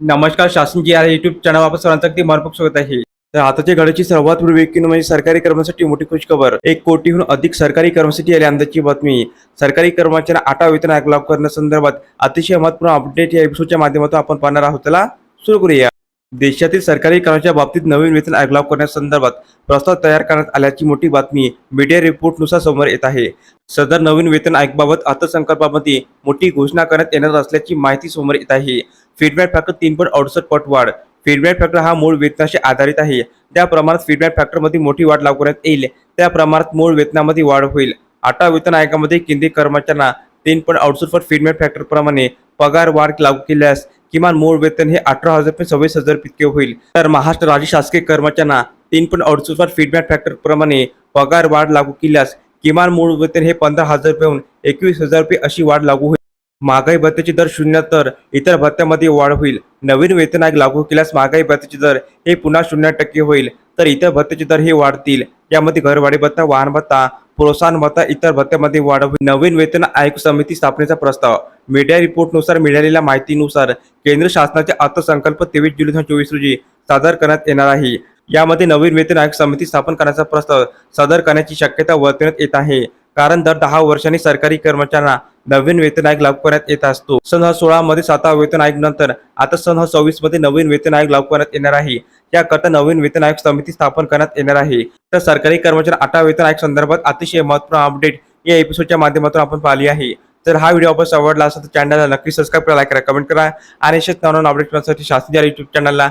नमस्कार शासन जी आहे युट्यूब चॅनल वापस सर्वांचं अगदी मनपूर्वक स्वागत आहे. तर आताच्या घडीची सर्वात पूर्वी व्यक्ती म्हणजे सरकारी कर्मचारी मोठी खुशखबर. एक कोटीहून अधिक सरकारी कर्मचारी आले अंदाजची बातमी. सरकारी कर्मचाऱ्यांना आटा वेतन आयोग लागू करण्यासंदर्भात अतिशय महत्त्वपूर्ण अपडेट या एपिसोडच्या माध्यमातून आपण पाहणार आहोत. त्याला सुरू करूया. देशातील सरकारी कर्मचाऱ्या बाबतीत नवीन वेतन आयोग लागू करण्यासंदर्भात प्रस्ताव तयार करण्यात आल्याची मोठी बातमी मीडिया रिपोर्टनुसार समोर येत आहे. सदर नवीन वेतन आयोगाबाबत अर्थसंकल्पामध्ये मोठी घोषणा करण्यात येणार असल्याची माहिती समोर येत आहे. फीडबॅक फॅक्टर तीन पॉईंट अडुसष्ट पट वाढ. फीडबॅक फॅक्टर हा मूळ वेतनाशी आधारित आहे. त्या प्रमाणात फीडबॅक फॅक्टरमध्ये मोठी वाढ लागू करण्यात येईल त्या प्रमाणात मूळ वेतनामध्ये वाढ होईल. आठवा वेतन आयोगामध्ये केंद्रीय कर्मचाऱ्यांना तीन पॉईंट अडुसष्ट पट फीडबॅक फॅक्टरप्रमाणे पगार वाढ लागू केल्यास किमान मूळ वेतन हे अठरा हजार ते सव्वीस हजार इतके होईल. तर महाराष्ट्र राज्य शासकीय कर्मचाऱ्यांना तीन पॉईंट अडुसष्ट पट फीडबॅक फॅक्टरप्रमाणे पगार वाढ लागू केल्यास किमान मूळ वेतन हे पंधरा हजार रुपयेहून एकवीस हजार रुपये अशी वाढ लागू होईल. महागाई भत्त्याची दर शून्य तर इतर भत्त्यामध्ये वाढ होईल. नवीन वेतन आयोग लागू केल्यास महागाई भत्त्याचे दर हे पुन्हा शून्य टक्के होईल. तर इतर भत्त्याचे दर हे वाढतील. यामध्ये घरवाडी भत्ता वाहन भत्ता प्रोत्साहन भत्ता इतर भत्त्यामध्ये वाढ होईल. नवीन वेतन आयोग समिती स्थापनेचा प्रस्ताव. मीडिया रिपोर्टनुसार मिळालेल्या माहितीनुसार केंद्र शासनाचे अर्थसंकल्प तेवीस जुलै दोन हजार चोवीस रोजी सादर करण्यात येणार आहे. यामध्ये नवीन वेतन आयोग समिती स्थापन करण्याचा प्रस्ताव सादर करण्याची शक्यता वर्तवण्यात येत आहे. कारण दर दहा वर्षांनी सरकारी कर्मचाऱ्यांना नवीन वेतन आयोग लागू करण्यात येत असतो. सन हजार सोळा मध्ये सातवा वेतन आयोग नंतर आता सन हजार सव्वीसमध्ये नवीन वेतन आयोग लागू करण्यात येणार आहे. याकरता नवीन वेतन आयोग समिती स्थापन करण्यात येणार आहे. तर सरकारी कर्मचारी आठवा वेतन आयोग संदर्भात अतिशय महत्त्वपूर्ण अपडेट या एपिसोडच्या माध्यमातून आपण पाहिली आहे. तर हा व्हिडिओ आपण आवडला असेल तर चॅनलला नक्की सबस्क्राईब करा लाईक करा कमेंट करा. आणि शेत नवीन अपडेट करण्यासाठी शास्त्रीय युट्यूब चॅनलला